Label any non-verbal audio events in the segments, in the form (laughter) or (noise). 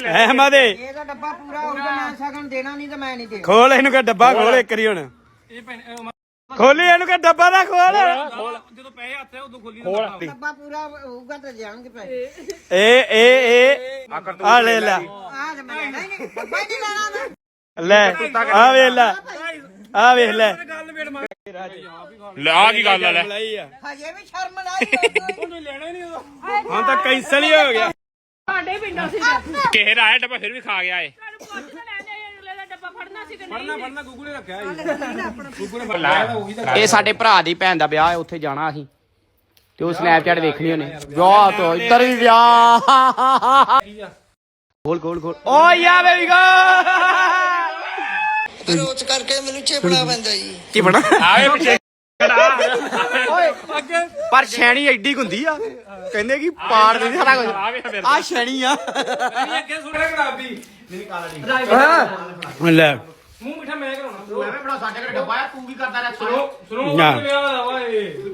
ਅਹਿਮਦ ਏ। ਇਹਦਾ ਡੱਬਾ ਪੂਰਾ ਹੋਊਗਾ ਮੈਂ ਸ਼ਗਨ ਦੇਣਾ ਨਹੀਂ ਤੇ ਮੈਂ ਨਹੀਂ ਦੇਣਾ। ਖੋਲ ਇਹਨੂੰ ਕਿ ਡੱਬਾ ਖੋਲ। ਇੱਕ ਵਾਰੀ ਹੁਣ। ਖੋਲੀ ਇਹਨੂੰ ਕਿ ਡੱਬਾ ਦਾ ਖੋਲ। ਜਦੋਂ ਪੈਸੇ ਹੱਥੇ ਉਦੋਂ ਖੋਲੀ ਡੱਬਾ। ਪੂਰਾ ਹੋਊਗਾ ਤੇ ਜਾਣਗੇ ਪੈਸੇ ਏ ਏ ਏ। ਆ ਲੈ ਲੈ। ਆਹ ਤੇ ਮੈਂ ਲੈਣਾ ਹੀ ਨਹੀਂ ਡੱਬਾ ਹੀ ਨਹੀਂ ਲੈਣਾ ਮੈਂ ਲੈ ਆ ਵੇਖ ਲੈ। ਆ ਵੇਖ ਲੈ। ਗੱਲ ਵੇੜ ਮਾਰ। ਲੈ ਆ ਕੀ ਗੱਲ ਆ ਲੈ। ਹਜੇ ਵੀ ਸ਼ਰਮ ਲਾਈ। ਮੈਨੂੰ। ਉਹਨੂੰ ਲੈਣਾ ਹੀ ਨਹੀਂ ਉਦੋਂ। ਹੁਣ ਤਾਂ ਕੈਂਸਲ ਹੀ ਹੋ ਗਿਆ। ਸਾਡੇ ਪਿੰਡੋਂ ਸੀ ਕਿਸੇ ਦਾ ਆਇਆ ਡੱਬਾ ਫਿਰ ਵੀ ਖਾ ਗਿਆ ਏ। ਤੁਹਾਨੂੰ ਪੁੱਛ ਤਾਂ ਲੈਂਦੇ ਅਗਲੇ ਦਾ ਡੱਬਾ ਫੜਨਾ ਸੀ ਕਿ ਨਹੀਂ? ਫੜਨਾ ਫੜਨਾ ਗੁੱਗੂ ਨੇ ਰੱਖਿਆ ਗੁੱਗੂ ਨੇ ਫੜਨਾ ਉਹੀ ਤਾਂ ਇਹ ਸਾਡੇ ਭਰਾ ਦੀ ਭੈਣ ਦਾ ਵਿਆਹ ਹੈ ਉੱਥੇ ਜਾਣਾ ਅਸੀਂ। ਤੇ ਉਹ ਸਨੈਪਚੈਟ ਵੇਖਣੀ ਉਹਨੇ। ਵਿਆਹ ਤੋਂ ਇੱਧਰ ਵੀ ਵਿਆਹ। ਖੋਲ ਖੋਲ ਖੋਲ। ਓ ਯਾ ਬੇਬੀ ਗੋ ਰੋਜ਼ ਕਰਕੇ ਮੈਨੂੰ ਚੇਪੜਾ ਪੈਂਦਾ ਜੀ। ਕੀ ਬਣਾ? ਆਵੇ ਪਿੱਛੇ। ਓਏ ਪਰ ਛੈਣੀ ਐਡੀ ਹੁੰਦੀ ਆ। ਕਹਿੰਦੇ ਕਿ ਪਾੜ ਦੇ ਸਾਰਾ ਕੁਝ। ਆਵੇ ਆ ਛੈਣੀ ਆ। ਅੱਗੇ ਸੁਣਿਆ ਗੁਲਾਬੀ ਲੈ। ਮੂੰਹ ਮਿੱਠਾ ਮੈਂ ਕਰਾਉਣਾ। ਐਵੇਂ ਬੜਾ ਸਾਡੇ ਘਰੇ ਡੱਬਾ ਆ ਤੂੰ ਕੀ ਕਰਦਾ ਰਿਹਾ ਸੁਣੋ ਸੁਣੋ ਨਾ। ਵਿਆਹ ਦਾ ਓਏ।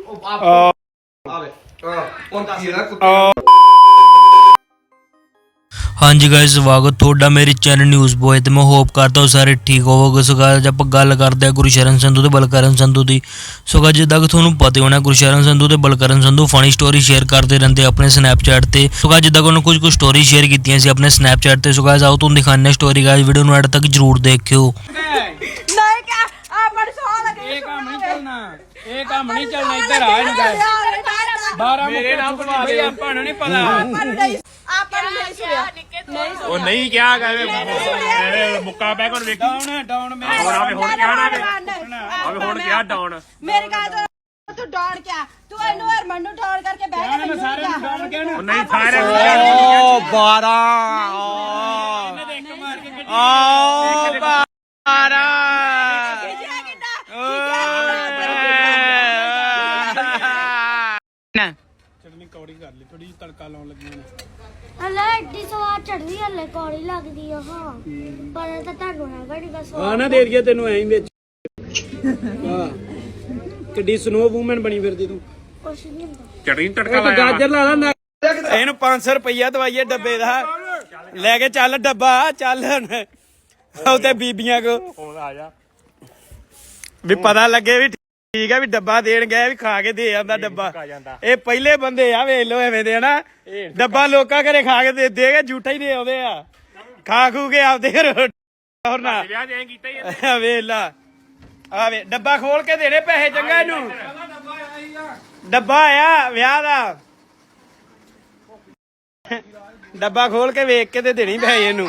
ਹਾਂਜੀ ਗਾਇਸ ਸਵਾਗਤ ਤੁਹਾਡਾ ਮੇਰੇ ਚੈਨਲ ਨਿਊਜ਼ ਬੋਏ ਤੇ। ਮੈਂ ਹੋਪ ਕਰਦਾ ਹਾਂ ਸਾਰੇ ਠੀਕ ਹੋਵੋਗੇ। ਸੋ ਅੱਜ ਆਪਾਂ ਗੱਲ ਕਰਦੇ ਹਾਂ ਗੁਰਸ਼ਰਨ ਸੰਧੂ ਤੇ ਬਲਕਰਨ ਸੰਧੂ ਦੀ। ਸੋ guys, ਜਿੱਦਾਂ ਕਿ ਤੁਹਾਨੂੰ ਪਤਾ ਹੀ ਹੋਣਾ ਗੁਰਸ਼ਰਨ ਸੰਧੂ ਤੇ Balkaran Sandhu funny story share ਕਰਦੇ ਰਹਿੰਦੇ ਆਪਣੇ ਸਨੈਪਚੈਟ ਤੇ। ਸੋ guys, ਜਿੱਦਾਂ ਕਿ ਉਹਨਾਂ ਕੁਝ ਕੁ ਸਟੋਰੀ ਸ਼ੇਅਰ ਕੀਤੀਆਂ ਸੀ ਆਪਣੇ ਸਨੈਪਚੈਟ ਤੇ। ਸੋ guys, ਆਓ ਤੁਹਾਨੂੰ ਦਿਖਾਉਂਦੇ ਸਟੋਰੀ ਗਾਇਸ ਵੀਡੀਓ ਨੂੰ ਐਡ ਤੱਕ ਜਰੂਰ ਦੇਖਿਓ। ਨਹੀਂ ਕਿ ਆ ਬੜ ਸੌ ਲੱਗੇ ਇਹ ਕੰਮ ਨਹੀਂ ਚੱਲਣਾ। ਇਹ ਕੰਮ ਨਹੀਂ ਚੱਲਣਾ। ਇੱਧਰ ਆ ਇਹਨੂੰ ਕਹਿ 12 ਮੇਰੇ ਨਾਲ ਬਣਾ ਦੇ ਆਪਾਂ ਨੂੰ ਨਹੀਂ ਪਤਾ ਆਪਾਂ ਨੂੰ ਨਹੀਂ ਸੁਣਿਆ ਨਹੀਂ ਉਹ ਨਹੀਂ ਕਿਹਾ ਕਹੇ ਐਵੇਂ ਮੁੱਕਾ ਬੈ ਕੋਣ ਵੇਖੀ। ਡਾਉਣ ਡਾਉਣ ਮੈਂ। ਹੁਣ ਆਵੇ ਹੁਣ ਕਿਹਾ ਨਾ ਆਵੇ ਹੁਣ ਕਿਹਾ ਡਾਉਣ। ਮੇਰੀ ਗੱਲ ਤੋਂ ਤੂੰ ਡਾਉਣ ਕਿਆ? ਤੂੰ ਇਹਨੂੰ ਹਰਮਨ ਨੂੰ ਡਾਉਣ ਕਰਕੇ ਬਹਿ ਗਿਆ ਮੈਂ ਮੈਨੂੰ ਸਾਰੇ ਨੂੰ ਡਾਉਣ ਉਹ ਕਹਿਣਾ ਨਹੀਂ ਸਾਰੇ ਨੂੰ। ਕਿਹਾ ਨਹੀਂ ਓ 12 ਓ 12 ਖਿਜਿਆ ਕਿੰਦਾ ਚਟਨੀ ਕੌੜੀ ਥੋੜੀ ਤੜਕਾ ਲਾਉਣ ਲੱਗੀ ਹੁਣ ਹਲੇ ਐਡੀ ਸਵਾਦ ਚੜਦੀ ਹਲੇ ਕੌੜੀ ਲੱਗਦੀ ਆ ਹਾਂ। ਪਰ ਤਾਂ ਤੁਹਾਨੂੰ ਨੀ ਬਸ ਆ ਨਾ ਦੇ ਦਈਏ ਤੈਨੂੰ ਐਂ ਵਿੱਚ। ਹਾਂ। ਕਿੱਡੀ ਸਨੋ ਵੂਮਨ ਬਣੀ ਫਿਰਦੀ ਤੂੰ। ਕੁਛ ਨਹੀਂ ਹੁੰਦਾ। ਚਟਨੀ ਤੜਕਾ ਇੱਕ ਲਾਇਆ ਗਾਜਰ ਲਾ ਲਾ ਨਾ। ਇਹਨੂੰ 500 ਰੁਪਈਆ ਦਵਾਈਏ ਡੱਬੇ ਦਾ। ਲੈ ਕੇ ਚੱਲ ਡੱਬਾ ਚੱਲ ਹੁਣ। ਉਹ ਤੇ ਬੀਬੀਆਂ ਕੋ। ਹੁਣ ਆ ਜਾ। ਵੀ ਪਤਾ ਲੱਗੇ ਵੀ ਠੀਕ ਹੈ ਵੀ ਡੱਬਾ ਦੇਣ ਗਏ ਵੀ ਖਾ ਕੇ ਦੇ ਆਂਦਾ ਡੱਬਾ। ਆ ਜਾਂਦਾ। ਇਹ ਪਹਿਲੇ ਬੰਦੇ ਆ ਵੇਖ ਲੋ ਐਵੇਂ ਦੇ ਹਨਾ? ਡੱਬਾ ਲੋਕਾਂ ਘਰੇ ਖਾ ਕੇ ਦੇ ਦੇ ਕੇ ਝੂਠਾ ਹੀ ਦੇ ਆਉਂਦੇ ਆ। ਖਾ ਖੂ ਕੇ ਆਪਦੇ ਰੋਟੀ ਹੋਰ ਨਾ। ਵਿਆਹ ਜੇ ਕੀਤਾ ਹੀ ਇਹਨੇ। ਵੇਖ ਲਾ। ਆ ਵੇ ਡੱਬਾ ਖੋਲ ਕੇ ਦੇਣੇ ਪੈਸੇ ਚੰਗਾ ਇਹਨੂੰ। ਡੱਬਾ ਆ ਵਿਆਹ ਦਾ। ਡੱਬਾ ਖੋਲ ਕੇ ਵੇਖ ਕੇ ਤੇ ਦੇਣੀ ਪੈਸੇ ਇਹਨੂੰ।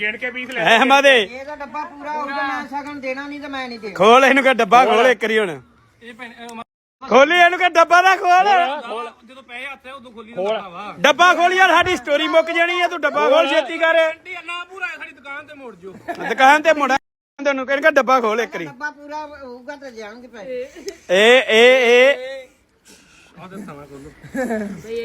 ਗਿਣ ਕੇ ਪੀਸ ਲੈ ਅਹਿਮਦ ਏ ਇਹਦਾ ਡੱਬਾ ਪੂਰਾ ਹੋਊਗਾ ਮੈਂ ਸ਼ਗਨ ਦੇਣਾ ਨਹੀਂ ਤੇ ਮੈਂ ਨਹੀਂ ਦੇਣਾ। ਖੋਲ ਇਹਨੂੰ ਕਿ ਡੱਬਾ ਖੋਲ। ਇੱਕ ਵਾਰੀ ਹੁਣ। ਇਹ ਭੈਣ ਇਹ ਖੋਲੀ ਇਹਨੂੰ ਕਿ ਡੱਬਾ ਦਾ ਖੋਲ। ਜਦੋਂ ਪੈਸੇ ਹੱਥੇ ਉਦੋਂ ਖੋਲੀ ਦਾ ਵਾ ਡੱਬਾ ਖੋਲ ਯਾਰ ਸਾਡੀ ਸਟੋਰੀ ਮੁੱਕ ਜਾਣੀ ਆ ਤੂੰ ਡੱਬਾ ਖੋਲ ਛੇਤੀ ਕਰ। ਆਂਟੀ ਨਾ ਪੂਰਾ ਹੈ, ਸਾਡੀ ਦੁਕਾਨ ਤੇ ਮੋੜ ਜੋ। ਦੁਕਾਨ ਤੇ ਮੁੜਾ ਤੈਨੂੰ ਕਹਿੰਗਾ ਡੱਬਾ ਖੋਲ ਇੱਕ ਵਾਰੀ। ਡੱਬਾ ਪੂਰਾ ਹੋਊਗਾ ਤੇ ਜਾਣਗੇ ਪੈਸੇ ਏ ਏ ਏ।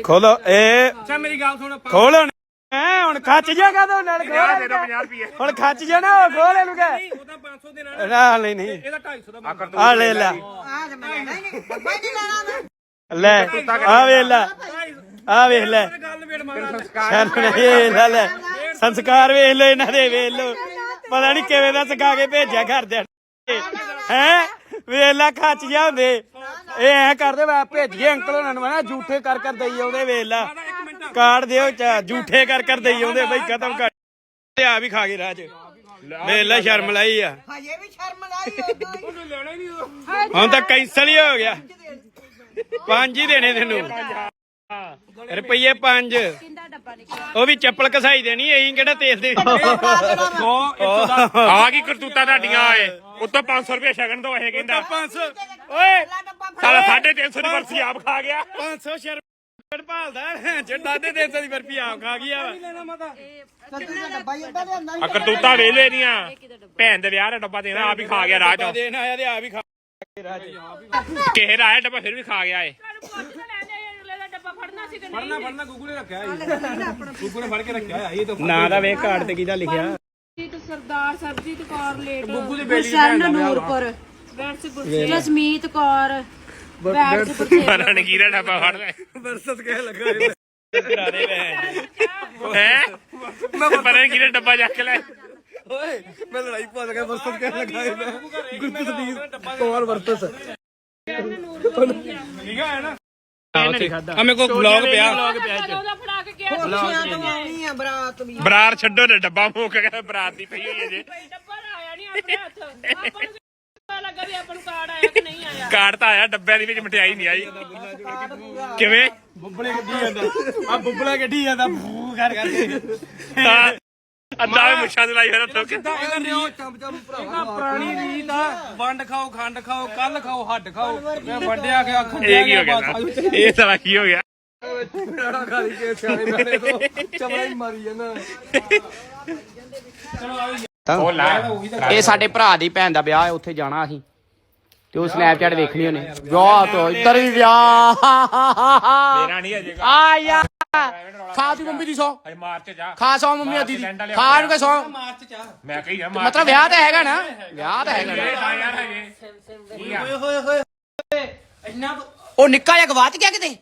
ਖੋਲੋ ਏ। ਅੱਛਾ ਮੇਰੀ ਗੱਲ ਸੁਣ ਆਪਾਂ ਖੋਲ ਹੁਣ ਐ ਹੁਣ ਖੱਚ ਜਾ ਕਦੋਂ ਨਾਲ ਆ ਖੋਲ ਦੇ ਦੋ 50 ਰੁਪਏ ਹੁਣ ਖੱਚ ਜਾ ਨਾ ਖੋਲ ਇਹਨੂੰ ਕਹਿ। ਉਹ ਤਾਂ 500 ਦੇ ਨਾਲ ਨਾ। ਨਹੀਂ ਨਹੀਂ। ਇਹਦਾ 250 ਦਾ। ਆ। ਲੈ ਲੈ। ਆਹ ਤੇ ਮੈਂ ਨਹੀਂ। ਡੱਬਾ ਹੀ ਨਹੀਂ ਲੈਣਾ ਲੈ ਆ ਵੇਖ ਲੈ। ਆ ਵੇਖ ਲੈ। ਗੱਲ ਵੇੜ ਮਾਰ। ਸ਼ਰਮ ਨਹੀਂ ਇਹ ਲੈ ਲੈ। ਸੰਸਕਾਰ ਵੇਖ ਲੋ ਇਹਨਾਂ ਦੇ ਵੇਖ ਲੋ ਪਤਾ ਨਹੀਂ ਕਿਵੇਂ ਦਾ ਸਿਖਾ ਕੇ ਭੇਜਿਆ ਘਰਦਿਆਂ ਹੈ? ਵੇਖ ਲੈ ਖੱਚ ਜਾ ਹੁੰਦੇ ਇਹ ਐ ਕਰਦੇ ਵਾ ਭੇਜੀਏ ਅੰਕਲ ਉਹਨਾਂ ਨੂੰ ਨਾ ਝੂਠੇ ਕਰ ਕਰ ਦਈ ਆਉਂਦੇ ਵੇਖ ਲੈ। ਕਾਰਡ ਦਿਓ ਚਾ ਝੂਠੇ ਕਰ ਕਰ ਦਈ ਆਉਂਦੇ ਬਈ ਖਤਮ ਕਰ। ਤੇ ਆ ਵੀ ਖਾ ਗਏ ਰਾਜ ਵੇਖ ਲੈ ਸ਼ਰਮ ਲਾਈ ਆ। ਹਜੇ ਵੀ ਸ਼ਰਮ ਲਾਈ ਉਦੋਂ ਹੀ। ਉਹਨੂੰ ਲੈਣਾ ਹੀ ਨਹੀਂ ਉਦੋਂ ਹੁਣ ਤਾਂ ਕੈਂਸਲ ਹੀ ਹੋ ਗਿਆ। ਪੰਜ ਹੀ ਦੇਣੇ ਤੈਨੂੰ। ਰੁਪਈਏ ਪੰਜ। ਕਿੰਦਾ ਡੱਬਾ ਨਿਕਲਿਆ? ਉਹ ਵੀ ਚੱਪਲ ਕਸਾਈ ਦੇਣੀ ਐਂ ਕਿਹੜਾ ਤੇਲ ਦੇ 100 110 ਆ ਕੀ ਕਰਤੂਤਾਂ ਤੁਹਾਡੀਆਂ ਏ ਉੱਤੋਂ 500 ਰੁਪਏ ਸ਼ਗਨ ਦੋ ਇਹ ਕਹਿੰਦਾ। 500 ਓਏ। ਸਾਲਾ 350 ਦੀ ਆਪ ਖਾ ਗਿਆ। 500 ਸ਼ਰਮ ਭਾਲਦਾ ਜੱਡਾ ਦੇ 300 ਦੀ ਬਰਫੀ ਆਪ ਖਾ ਗਿਆ ਵਾ। ਲੈਣਾ ਮਾਤਾ। ਸੱਤੂ ਦਾ ਡੱਬਾ ਹੀ ਅੱਧਾ ਲਿਆਂਦਾ ਆ ਕਰਤੂਤਾਂ ਵੇਲੇ ਦੀਆਂ। ਭੈਣ ਦੇ ਵਿਆਹ ਦਾ ਡੱਬਾ ਦੇਣਾ ਆਪ ਹੀ ਖਾ ਗਿਆ ਰਾਹ ਚੋਂ। ਦੇਣ ਆਇਆ ਤੇ ਆ ਵੀ ਖਾ ਕਿਸੇ ਦਾ ਆਇਆ ਡੱਬਾ ਫਿਰ ਵੀ ਖਾ ਗਿਆ ਏ। ਤੁਹਾਨੂੰ ਪੁੱਛ ਤਾਂ ਲੈਂਦੇ ਅਗਲੇ ਦਾ ਡੱਬਾ ਫੜਨਾ ਸੀ ਕਿ ਨਹੀਂ? ਫੜਨਾ ਫੜਨਾ ਗੁੱਗੂ ਨੇ ਰੱਖਿਆ ਗੁੱਗੂ ਨੇ ਫੜ ਕੇ ਰੱਖਿਆ ਹੋਇਆ ਇਹ ਤਾਂ ਨਾਂ ਦਾ ਵੇਖ ਕਾਰਡ ਤੇ ਕਿਹਦਾ ਲਿਖਿਆ। ਜੀਤ ਸਰਦਾਰ ਸਰਜੀਤ ਕੌਰ ਲੇਟ। ਗੁੱਗੂ ਦੀ ਬੇਲੀ ਗੁਰਸ਼ਨ ਨੂਰਪੁਰ। ਬੈਠ ਜਸਮੀਤ ਕੌਰ। ਬੈਠ ਗੁਰਸੇਵਕ ਰਣਗੀਰਾ ਡੱਬਾ ਫੜ ਲੈ ਵਰਸਤ ਕਹਿ ਲੱਗਾ ਕਰਾਰੇ ਵੇ ਹੈ? ਮੈਂ ਪਤਾ ਨਹੀਂ ਕਿਹਨੇ ਡੱਬਾ ਚੱਕ ਲੈ ਹਮੇ ਕੋ ਬਲੌਗ ਪਿਆ। ਉਹਦਾ ਫੜਾ ਕੇ ਗਿਆ ਖੁਸ਼ੀਆਂ ਤੋਂ ਆਉਣੀ ਆ ਬਰਾਤ ਵੀ ਬਰਾਰ ਛੱਡੋ ਨਾ ਡੱਬਾ ਮੁੱਕ ਗਿਆ ਬਰਾਤ ਦੀ ਪਈ ਹੋਈ ਹੈ ਜੇ। ਡੱਬਾ ਆਇਆ ਨਹੀਂ ਆਪਣੇ ਹੱਥ। ਆਪਾਂ ਨੂੰ ਪਤਾ ਲੱਗਾ ਵੀ ਆਪਾਂ ਨੂੰ ਕਾਰਡ ਆਇਆ ਕਿ ਨਹੀਂ ਕਾਰਡ ਤਾਂ ਆਇਆ ਡੱਬਿਆਂ ਦੇ ਵਿੱਚ ਮਠਿਆਈ ਨਹੀਂ ਆਈ। ਕਿਵੇਂ? ਬੁੱਬਲੇ ਗੱਡੀ ਜਾਂਦਾ। ਆ ਬੁੱਬਲਾ ਗੱਡੀ ਜਾਂਦਾ ਫੂ ਕਰ ਕਰਕੇ। ਤਾਂ ਅੱਧਾ ਵੀ ਮੁੱਛਾਂ ਦੇ ਲਾਈ ਹੋਇਆ ਥੋਕ ਇਹਦਾ ਪੁਰਾਣੀ ਰੀਤ ਆ। ਵੰਡ ਖਾਓ ਖੰਡ ਖਾਓ ਕੱਲ ਖਾਓ ਹੱਡ ਖਾਓ। ਮੈਂ ਵੰਡਿਆ ਗਿਆ ਖੰਡਿਆ ਇਹ ਕੀ ਹੋ ਗਿਆ ਨਾ? ਇਹ ਸਾਲਾ ਕੀ ਹੋ ਗਿਆ। ਉਹ ਲਾ। ਇਹ ਸਾਡੇ ਭਰਾ ਦੀ ਭੈਣ ਦਾ ਵਿਆਹ ਹੈ ਉੱਥੇ ਜਾਣਾ ਅਸੀਂ। ਤੇ ਉਹ ਸਨੈਪਚੈਟ ਵੇਖਣੀ ਉਹਨੇ। ਵਿਆਹ ਤੋਂ ਇੱਧਰ ਵੀ ਵਿਆਹ ਮੇਰਾ ਨਹੀਂ ਅਜੇ ਆ ਯਾ ਖਾ ਤੂੰ ਮੰਮੀ ਦੀ ਸੌ। ਅਜੇ ਮਾਰਚ ਜਾ। ਖਾ ਸੌ ਮੰਮੀ ਆਦੀ ਦੀ। ਖਾ ਨੂੰ ਕੇ ਸੌ। ਮੈਂ ਕਹੀ ਆ ਮਾਰਚ ਮਤਲਬ ਵਿਆਹ ਤਾਂ ਹੈਗਾ ਨਾ। ਵਿਆਹ ਤਾਂ ਹੈਗਾ ਨਾ। ਹਾਂ ਯਾਰ ਹਜੇ। ਉਹ ਨਿੱਕਾ ਜਿਹਾ ਗਵਾਚ ਗਿਆ ਕਿਤੇ?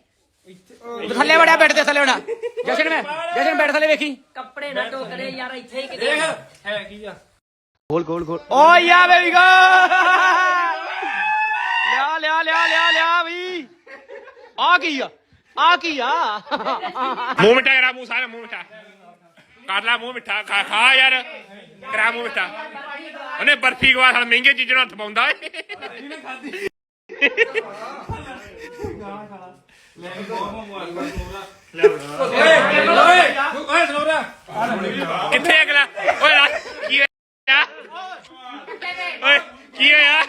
ਥੱਲੇ ਵੜਿਆ ਬੈੱਡ ਤੇ ਥੱਲੇ ਵੜਾ ਜਸ਼ਨ ਮੈਂ ਜਸ਼ਨ ਬੈੱਡ ਥੱਲੇ ਵੇਖੀ। ਕੱਪੜੇ ਨਾ ਟੋਕਰੇ ਯਾਰ ਇੱਥੇ ਹੀ ਕਿਤੇ ਦੇਖ ਹੈ ਕੀ ਆ? ਖੋਲ ਖੋਲ ਖੋਲ ਓ ਯਾ ਬੇਬੀ ਗੋ ਲਿਆ ਲਿਆ ਲਿਆ ਲਿਆ ਵੀ। ਆ ਕੀ ਆ? ਆ ਕੀ ਆ? ਮੂੰਹ ਮਿੱਠਾ ਕਰਾ, ਮੂੰਹ ਸਾਰਾ ਮੂੰਹ ਮਿੱਠਾ। ਕਰ ਲੈ ਮੂੰਹ ਮਿੱਠਾ, ਖਾ ਖਾ ਯਾਰ। ਕਰਾ ਮੂੰਹ ਮਿੱਠਾ। ਉਹਨੇ ਬਰਫੀ ਗਵਾ ਸਾਲ ਮਹਿੰਗੇ ਚੀਜ਼ਾਂ ਨੂੰ ਹੱਥ ਪਾਉਂਦਾ। ਏ ਕਿੱਥੇ ਅਗਲਾ? ਓਏ ਰਾ- ਕੀ ਹੋਇਆ? ਓਏ, ਕੀ ਹੋਇਆ?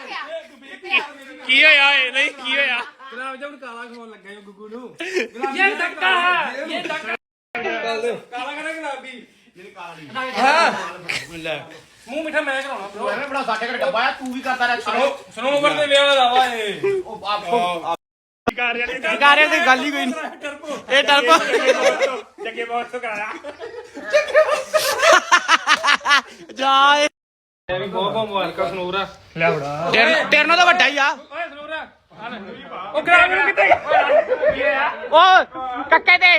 ਕੀ- ਹੋਇਆ ਏ ਨਹੀਂ ਕੀ ਹੋਇਆ? ਗੁਲਾਬ ਜਾਮਨ ਕਾਲਾ ਖਵਾਉਣ ਲੱਗਾ ਈ ਉਹ ਗੁੱਗੂ ਨੂੰ। ਇਹ ਧੱਕਾ ਹੈ ਇਹ ਧੱਕਾ ਕਾਲਾ ਕਰਾ ਗੁਲਾਬੀ ਮੂੰਹ ਮਿੱਠਾ ਮੈਂ ਕਰਾਉਣਾ bro। ਐਵੇਂ ਬੜਾ ਸਾਡੇ ਘਰ ਡੱਬਾ ਆ ਤੂੰ ਵੀ ਕਰਦਾ ਰਹਿ ਸਨੋ ਸਨੋਵਰ ਦੇ ਵਿਆਹ ਦਾ ਦਾਵਾ ਇਹ। ਕਰ ਜਾਣੇ ਕਾਰੇ ਤੇ ਗੱਲ ਹੀ ਕੋਈ ਨਹੀਂ। ਇਹ ਟਰਬੋ ਜੱਗੇ ਬਹੁਤ ਤੋਂ ਕਰਾ ਜਾ ਏ। ਬਹੁਤ ਬਹੁਤ ਮੁਬਾਰਕਾਂ ਸਨੋਵਰਾ ਤੇਰੇ ਤੇਰੇ ਨਾਲ ਤਾਂ ਵੱਡਾ ਹੀ ਆ। ਓਏ ਸਨੋਵਰਾ ਉਹ ਗੁਲਾਬ ਨੂੰ ਕਿੱਥੇ ਗਿਆ ਓ ਕੱਕੇ ਤੇ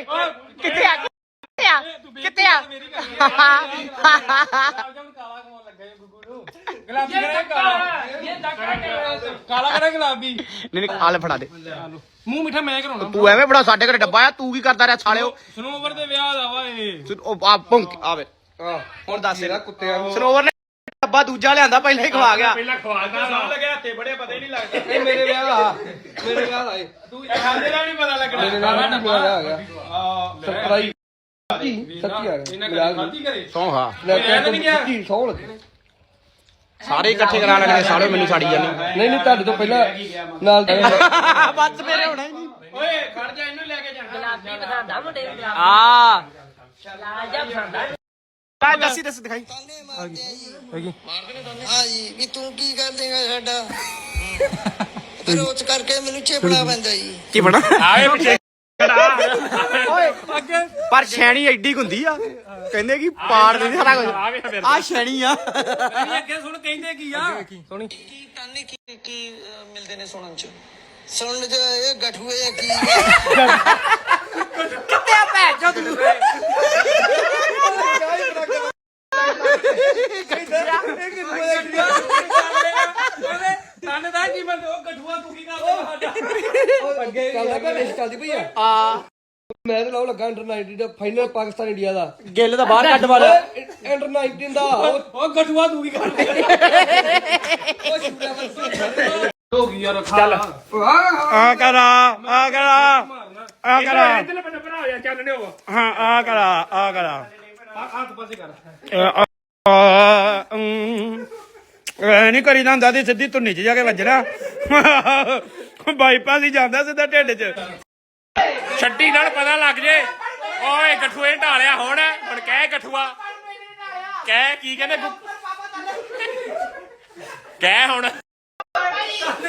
ਕਿੱਥੇ ਆ। ਕਿੱਥੇ ਆ? ਕਿੱਥੇ ਆ? ਗੁਲਾਬ ਜਾਮਨ ਕਾਲਾ ਖਵਾਉਣ ਲੱਗਾ ਈ ਗੁੱਗੂ ਨੂੰ? ਗੁਲਾਬੀ ਕਰਾ ਕਾਲਾ? ਇਹ ਧੱਕਾ ਕਾਲਾ ਕਰਾ ਗੁਲਾਬੀ? ਨਹੀਂ ਨਹੀਂ ਆਲੇ ਫੜਾ ਦੇ। ਮੂੰਹ ਮਿੱਠਾ ਮੈਂ ਕਰਾਉਣਾ। ਤੂੰ ਐਵੇਂ ਬੜਾ ਸਾਡੇ ਘਰ ਡੱਬਾ ਆ ਤੂੰ ਕੀ ਕਰਦਾ ਰਿਹਾ ਸਾਲਿਓ? ਸਨੋਵਰ ਦੇ ਵਿਆਹ ਦਾ ਵਾ ਇਹ। ਉਹ ਆ ਭੁੰਕ ਆਵੇ। ਹੁਣ ਦੱਸ ਇਹਦਾ ਡੱਬਾ ਦੂਜਾ ਲਿਆਂਦਾ ਪਹਿਲਾਂ ਹੀ ਖਵਾ ਗਿਆ। ਪਹਿਲਾਂ ਖਵਾਦਾ ਸਾਹ ਲੱਗਿਆ ਹੱਥੇ ਬੜੇ ਪਤਾ ਹੀ ਨਹੀਂ ਲੱਗਦਾ। ਇਹ ਮੇਰੇ ਵਿਆਹ ਦਾ ਮੇਰੇ ਵਿਆਹ ਦਾ ਇਹ। ਖਾਂਦੇ ਦਾ ਨਹੀਂ ਪਤਾ ਲੱਗਣਾ। ਮੇਰੇ ਨਾਲ ਨਹੀਂ ਵਿਆਹ ਆ ਗਿਆ ਸਰਪ੍ਰਾਈਜ਼। ਸੱਚੀ ਆ ਗਿਆ ਸੌਂ ਖਾ। ਲੈ ਕੇ ਨਹੀਂ ਗਿਆ ਸੌ ਲੱਗੇ। ਸਾਰੇ ਇਕੱਠੇ ਕਰਾ ਲੈਣੇ ਸਾਲਿਓ ਮੈਨੂੰ ਸਾੜੀ ਜਾਂਦੀ ਨਹੀਂ ਨਹੀਂ ਤੁਹਾਡੇ ਤੋਂ ਪਹਿਲਾਂ ਨਾਲ (laughs) ਬੱਸ ਮੇਰੇ ਹੋਣਾ ਹੀ ਨਹੀਂ। ਓਏ ਖੜ ਜਾ ਇਹਨੂੰ ਲੈ ਕੇ ਜਾਣਾ। ਗੁਲਾਬੀ ਪਸੰਦ ਆ ਮੁੰਡੇ ਨੂੰ ਗੁਲਾਬੀ। ਆ। ਲਾਜਾ ਪਸੰਦ ਆ। ਕਾ ਦੱਸੀ ਦੱਸ ਦਿਖਾਈ ਹਾਂ। ਜੀ। ਵੀ ਤੂੰ ਕੀ ਕਰ ਦੇਗਾ ਸਾਡਾ? ਫਿਰ ਉਸ ਕਰਕੇ ਮੈਨੂੰ ਚੇਪੜਾ ਪੈਂਦਾ ਜੀ। ਕੀ ਬਣਾ ਆਵੇ ਪਿੱਛੇ ਓਏ ਪਰ ਛੈਣੀ ਐਡੀ ਹੁੰਦੀ ਆ। ਕਹਿੰਦੇ ਕਿ ਪਾੜ ਦਿੰਦੀ ਸਾਰਾ ਕੁਝ। ਆ ਛੈਣੀ ਆ। ਨਹੀਂ ਅੱਗੇ ਸੁਣ ਕਹਿੰਦੇ ਕੀ ਆ? ਸੁਣੀ। ਕੀ ਕੰਨੇ ਕੀ ਕੀ ਮਿਲਦੇ ਨੇ ਸੁਣਨ ਚ? ਸੁਣਨ ਚ ਇਹ ਗਠੂਏ ਜਾਂ ਕੀ? (laughs) ਕਿੱਥੇ ਆ ਭੈਣ ਚੋ ਤੂੰ? ਤਾਨੇ ਦਾ ਬੰਦੇ ਉਹ ਗਠੂਆ ਤੂੰ ਕੀ ਕਰਦਾ ਸਾਡਾ ਅੱਗੇ ਚੱਲਦਾ ਪਿਆ ਰੇਸ ਚੱਲਦੀ ਪਈ ਆ ਆ ਮੈਂ ਤੇ ਲਾਉ ਲੱਗਾ ਅੰਡਰ 19 ਦਾ ਫਾਈਨਲ ਪਾਕਿਸਤਾਨ ਇੰਡੀਆ ਦਾ ਗਿੱਲ ਦਾ ਬਾਹਰ ਕੱਢ ਵਾਲਾ ਅੰਡਰ 19 ਦਾ ਉਹ ਗਠੂਆ ਤੂੰ ਕੀ ਕਰਦਾ ਹੋ ਗਈ ਯਾਰ ਚੱਲ। ਆ ਕਰਾ ਆ ਕਰਾ। ਆ ਕਰਾ। ਇਧਰ ਬੰਦਾ ਬਣਾ ਹੋ ਜਾ ਚੱਲ ਨੇ ਹੋ ਹਾਂ ਆ ਕਰਾ। ਆ ਕਰਾ ਹੱਥ ਪਾਸੇ ਕਰ। ਐ ਨਹੀਂ ਕਰੀਦਾ ਹੁੰਦਾ ਤੇ ਸਿੱਧੀ ਧੁੰਨੀ 'ਚ ਜਾ ਕੇ ਵੱਜਣਾ। ਬਾਈਪਾਸ ਹੀ ਜਾਂਦਾ ਸਿੱਧਾ ਢਿੱਡ 'ਚ। ਛੱਡੀ ਨਾਲ ਪਤਾ ਲੱਗ ਜੇ। ਓਏ ਗਠੂਏ ਢਾਲਿਆ ਹੁਣ ਹੁਣ ਕਹਿ ਗਠੂਆ। ਕਹਿ ਕੀ ਕਹਿੰਦੇ? ਗੁ- ਕਹਿ ਹੁਣ।